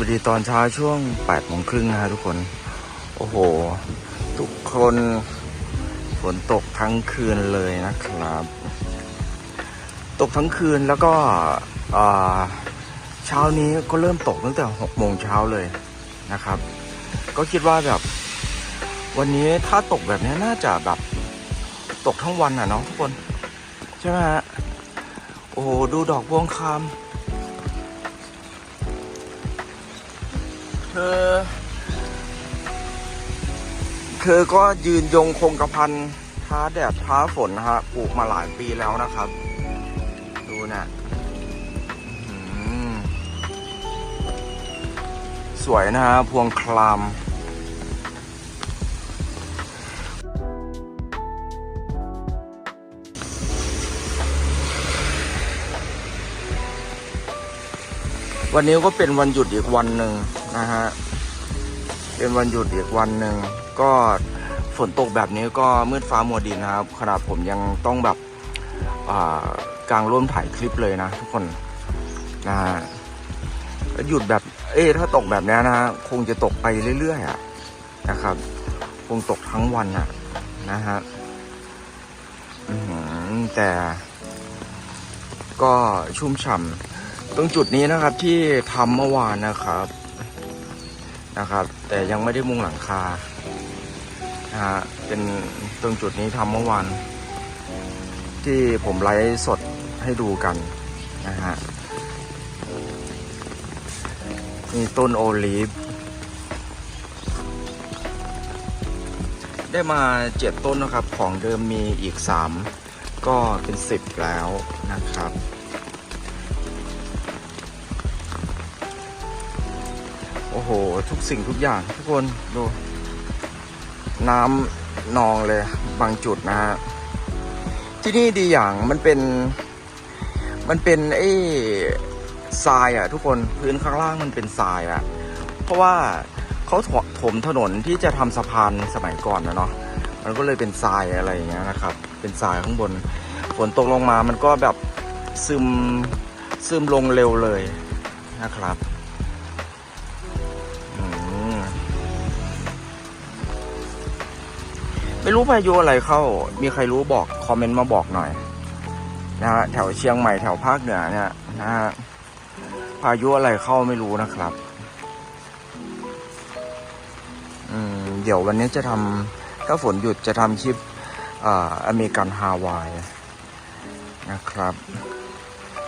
วัสดีตอนเช้าช่วง8โมงครึ่งนะฮะทุกคน โอ้โห ทุกคนฝนตกทั้งคืนเลยนะครับ ตกทั้งคืนแล้วก็เช้านี้ก็เริ่มตกตั้งแต่6โมงเช้าเลยนะครับ ก็คิดว่าแบบ วันนี้ถ้าตกแบบนี้น่าจะแบบตกทั้งวันอะเนาะทุกคน ใช่ไหมฮะ โอ้โห ดูดอกพวงคา เธอเธอก็ยืนยงคงกระพันท้าแดดท้าฝนนะฮะปลูกมาหลายปีแล้วนะครับ ดูนะสวยนะฮะพวงคลามวันนี้ก็เป็นวันหยุดอีกวันหนึ่ง นะฮะเป็นวันหยุดอีกวันหนึ่งก็ฝนตกแบบนี้ก็มืดฟ้ามัวดินนะครับขนาดผมยังต้องแบบอ่างร่มถ่ายคลิปเลยนะทุกคนนะฮะหยุดแบบ เอ๊ถ้าตกแบบนี้นะฮะคงจะตกไปเรื่อยๆอะนะครับ คงตกทั้งวันอะนะฮะแต่ก็ชุ่มฉ่ำตรงจุดนี้นะครับที่ทำเมื่อวานนะครับ นะครับ แต่ยังไม่ได้มุงหลังคานะฮะเป็นตรงจุดนี้ทำเมื่อวานที่ผมไลฟ์สดให้ดูกันนะฮะมีต้นโอลีฟได้มาเจ็ดต้นนะครับของเดิมมีอีกสามก็เป็นสิบแล้วนะครับ โอ้โห ทุกสิ่งทุกอย่างทุกคนดู น้ำนองเลยบางจุดนะฮะที่นี่ดีอย่างมันเป็น มันเป็นไอ้ทรายอะทุกคนพื้นข้างล่างมันเป็นทรายอะเพราะว่าเขาถถมถนนที่จะทำสะพานสมัยก่อนนะเนาะมันก็เลยเป็นทรายอะไรอย่างเงี้ยนะครับ เป็นทรายข้างบนฝนตกลงมามันก็แบบซึมซึมลงเร็วเลยนะครับ รู้พายุอะไรเข้า มีใครรู้บอกคอมเมนต์มาบอกหน่อยนะฮะแถวเชียงใหม่แถวภาคเหนือเนี่ยนะฮะพายุอะไรเข้าไม่รู้นะครับ อืม เดี๋ยววันนี้จะทำถ้าฝนหยุดจะทำคลิปอ่าอเมริกันฮาวายนะครับ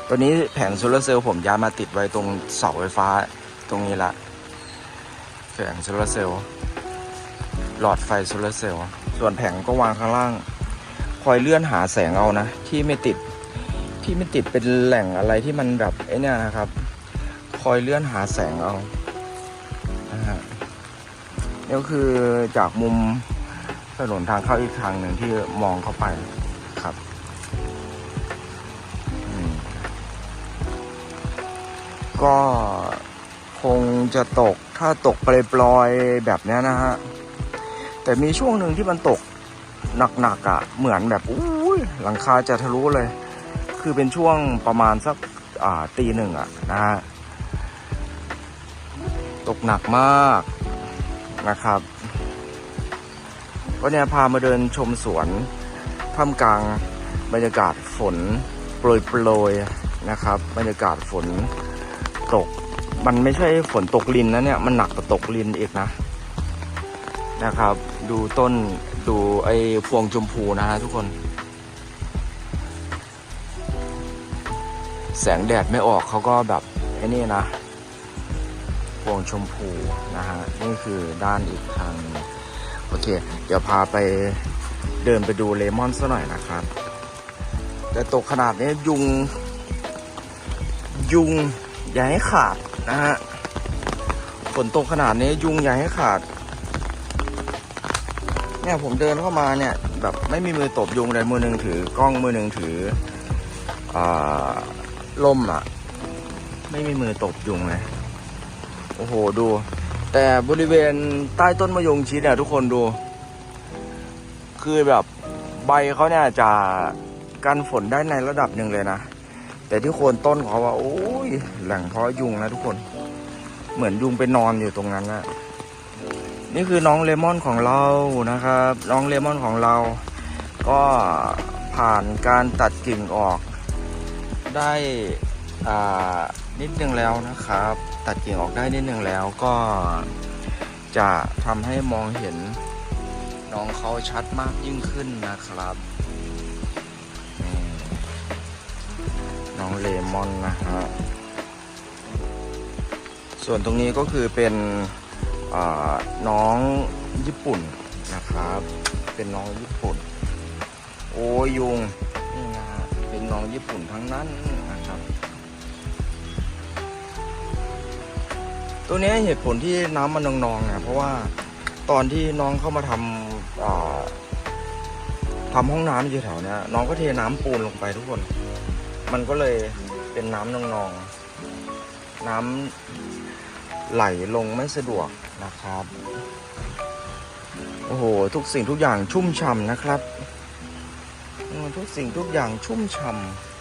ตัวนี้แผงโซลาร์เซลล์ผมย้ายมาติดไว้ตรงเสาไฟฟ้าตรงนี้ละแผงโซลาร์เซลล์หลอดไฟโซลาร์เซลล์ ส่วนแผงก็วางข้างล่าง คอยเลื่อนหาแสงเอานะ ที่ไม่ติดที่ไม่ติดเป็นแหล่งอะไรที่มันแบบไอ้เนี่ยนะครับ คอยเลื่อนหาแสงเอานะฮะนี่ก็คือจากมุมถนนทางเข้าอีกทางหนึ่งที่มองเข้าไปครับก็คงจะตกถ้าตกปลอยๆแบบนี้นะฮะ แต่มีช่วงหนึ่งที่มันตกหนักๆอะ่ะเหมือนแบบอุ้ยหลังคาจะทะลุเลย คือเป็นช่วงประมาณสักอ่าตีหนึ่งอะนะฮะตกหนักมากนะครับก็เนี่ยพามาเดินชมสวนท่ามกลางบรรยากาศฝนโปรยๆนะครับ บรรยากาศฝนตก มันไม่ใช่ฝนตกลินนะเนี่ย มันหนักกว่าตกลินอีกนะนะครับ ดูต้นดูไอ้พวงชมพูนะฮะทุกคน แสงแดดไม่ออกเขาก็แบบไอ้นี่นะ พวงชมพูนะฮะ นี่คือด้านอีกทาง โอเค เดี๋ยวพาไปเดินไปดูเลมอนซะหน่อยนะครับ แต่ตกขนาดนี้ยุง ยุงอย่าให้ขาดนะฮะฝนตกขนาดนี้ยุงอย่าให้ขาด เนี่ยผมเดินเข้ามาเนี่ยแบบไม่มีมือตบยุงเลยมือหนึ่งถือกล้องมือหนึ่งถืออ่าล่มอะ ไม่มีมือตบยุงเลยโอ้โหดู แต่บริเวณใต้ต้นมะยงชิดเนี่ยทุกคนดู คือแบบใบเขาเนี่ยจะกันฝนได้ในระดับหนึ่งเลยนะ แต่ที่โคนต้นเขาว่า โอ้ยแหล่งเพาะยุงนะทุกคน เหมือนยุงไปนอนอยู่ตรงนั้นนะ นี่คือน้องเลมอนของเรานะครับ น้องเลมอนของเรา ก็ผ่านการตัดกิ่งออก ได้นิดนึงแล้วนะครับ ตัดกิ่งออกได้นิดนึงแล้วก็จะทำให้มองเห็นน้องเขาชัดมากยิ่งขึ้นนะครับ น้องเลมอนนะฮะส่วนตรงนี้ก็คือเป็น น้องญี่ปุ่นนะครับ เป็นน้องญี่ปุ่น โอ้ยุงนี่นะเป็นน้องญี่ปุ่นทั้งนั้นนะครับ ตัวนี้เหตุผลที่น้ำมันนองๆนี่ยเพราะว่าตอนที่น้องเข้ามาทำทำห้องน้ำอยู่แถวนี้น้องก็เทน้ำปูนลงไปทุกคน มันก็เลยเป็นน้ำนองๆน้ำไหลลงไม่สะดวก นะครับ โอ้โห ทุกสิ่งทุกอย่างชุ่มฉ่ำนะครับ ทุกสิ่งทุกอย่างชุ่มฉ่ำ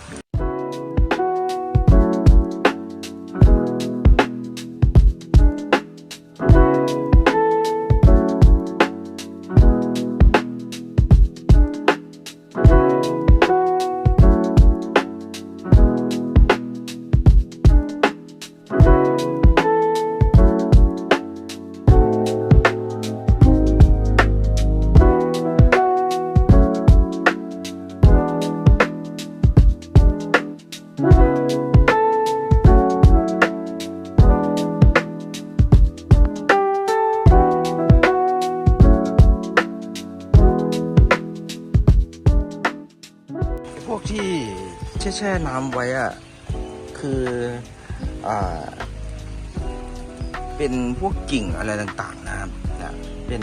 แช่น้ำไว้อะคืออ่าเป็นพวกกิ่งอะไรต่างๆนะครับนะเป็น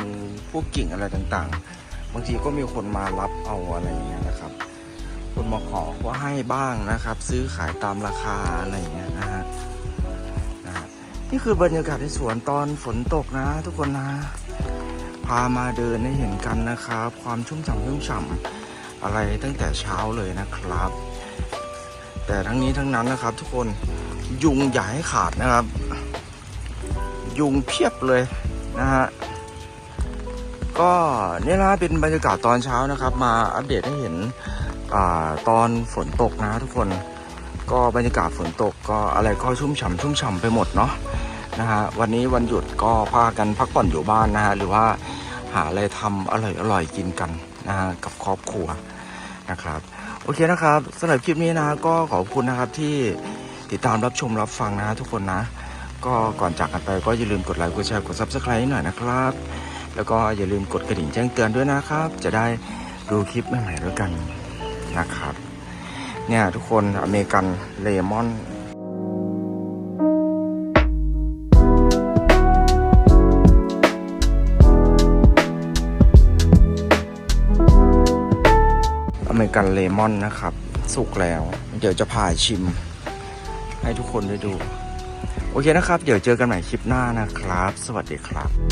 พวกกิ่งอะไรต่างๆ บางทีก็มีคนมารับเอาอะไรอย่างเงี้ยนะครับ คนมาขอก็ให้บ้างนะครับ ซื้อขายตามราคาอะไรอย่างเงี้ยนะฮะนะฮะนี่คือบรรยากาศในสวนตอนฝนตกนะ ทุกคนนะ พามาเดินให้เห็นกันนะครับ ความชุ่มฉ่ำชุ่มฉ่ำอะไรตั้งแต่เช้าเลยนะครับ แต่ทั้งนี้ทั้งนั้นนะครับ ทุกคนยุงอย่าให้ขาดนะครับ ยุงเพียบเลยนะฮะก็นี่ยนะเป็นบรรยากาศตอนเช้านะครับ มาอัปเดตให้เห็นอตอนฝนตกนะทุกคนก็บรรยากาศฝนตกก็อะไรก็ชุ่มฉ่ำชุ่มฉ่ำไปหมดเนาะนะฮะวันนี้วันหยุดก็พากันพักผ่อนอยู่บ้านนะฮะหรือว่าหาอะไรทำอร่อยอร่อยกินกันนะฮะกับครอบครัวนะครับ โอเคนะครับสำหรับคลิปนี้นะก็ขอบคุณนะครับที่ติดตามรับชมรับฟังนะทุกคนนะ ก็ก่อนจากกันไปก็อย่าลืมกดไลค์กดแชร์กดซับสไครต์หน่อยนะครับ แล้วก็อย่าลืมกดกระดิ่งแจ้งเตือนด้วยนะครับ จะได้ดูคลิปใหม่ๆด้วยกันนะครับ เนี่ยทุกคนอเมริกันเลมอน อเมริกันเลมอนนะครับ สุกแล้ว เดี๋ยวจะผ่าชิม ให้ทุกคนได้ดู โอเคนะครับ เดี๋ยวเจอกันใหม่คลิปหน้านะครับ สวัสดีครับ